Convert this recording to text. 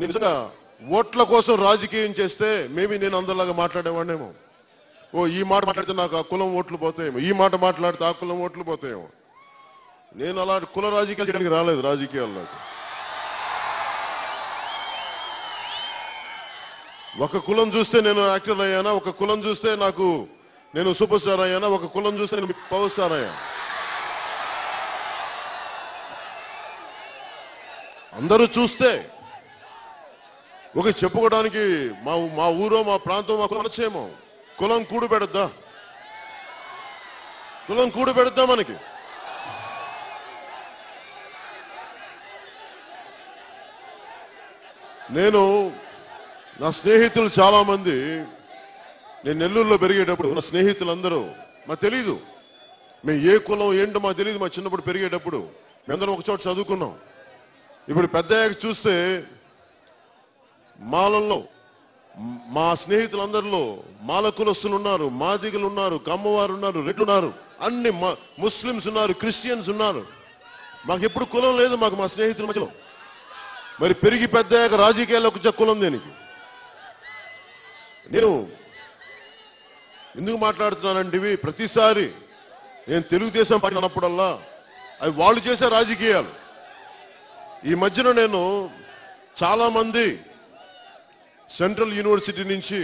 నిజంగా ఓట్ల కోసం రాజకీయం చేస్తే మేబీ నేను అందరిలాగా మాట్లాడేవాడినేమో. ఓ ఈ మాట మాట్లాడితే నాకు ఆ కులం ఓట్లు పోతాయేమో. ఈ మాట మాట్లాడితే ఆ కులం ఓట్లు పోతాయేమో. నేను అలాంటి కుల రాజకీయాలు చేయడానికి రాలేదు రాజకీయాల్లో ఒక కులం చూస్తే నేను యాక్టర్ అయ్యానా? ఒక కులం చూస్తే నాకు నేను సూపర్ స్టార్ అయ్యానా? ఒక కులం చూస్తే నేను పవర్ స్టార్ అయ్యా అందరూ చూస్తే ఒక చెప్పుకోవడానికి మా మా ఊరో మా ప్రాంతం మా కులం కులం కూడు పెడద్దా? కులం కూడు పెడద్దా మనకి? నేను నా స్నేహితులు చాలామంది నేను నెల్లూరులో పెరిగేటప్పుడు నా స్నేహితులందరూ మాకు తెలీదు. మేము ఏ కులం ఏంటో మాకు తెలియదు మా చిన్నప్పుడు పెరిగేటప్పుడు. మేమందరం ఒక చోట చదువుకున్నాం. ఇప్పుడు పెద్ద చూస్తే మాలల్లో. మా స్నేహితులందరిలో మాల కులస్తులు ఉన్నారు మాదిగలు ఉన్నారు కమ్మవారు ఉన్నారు రెడ్లు ఉన్నారు అన్ని మ- ముస్లిమ్స్ ఉన్నారు క్రిస్టియన్స్ ఉన్నారు. మాకు ఎప్పుడు కులం లేదు మాకు మా స్నేహితుల మధ్యలో. మరి పెరిగి పెద్దయ్యాక రాజకీయాల్లో ఒక కులం దేనికి? నేను ఎందుకు మాట్లాడుతున్నానంటే ప్రతిసారి నేను తెలుగుదేశం పార్టీ అన్నప్పుడల్లా అవి వాళ్ళు చేసే రాజకీయాలు. ఈ మధ్యన నేను చాలామంది సెంట్రల్ యూనివర్సిటీ నుంచి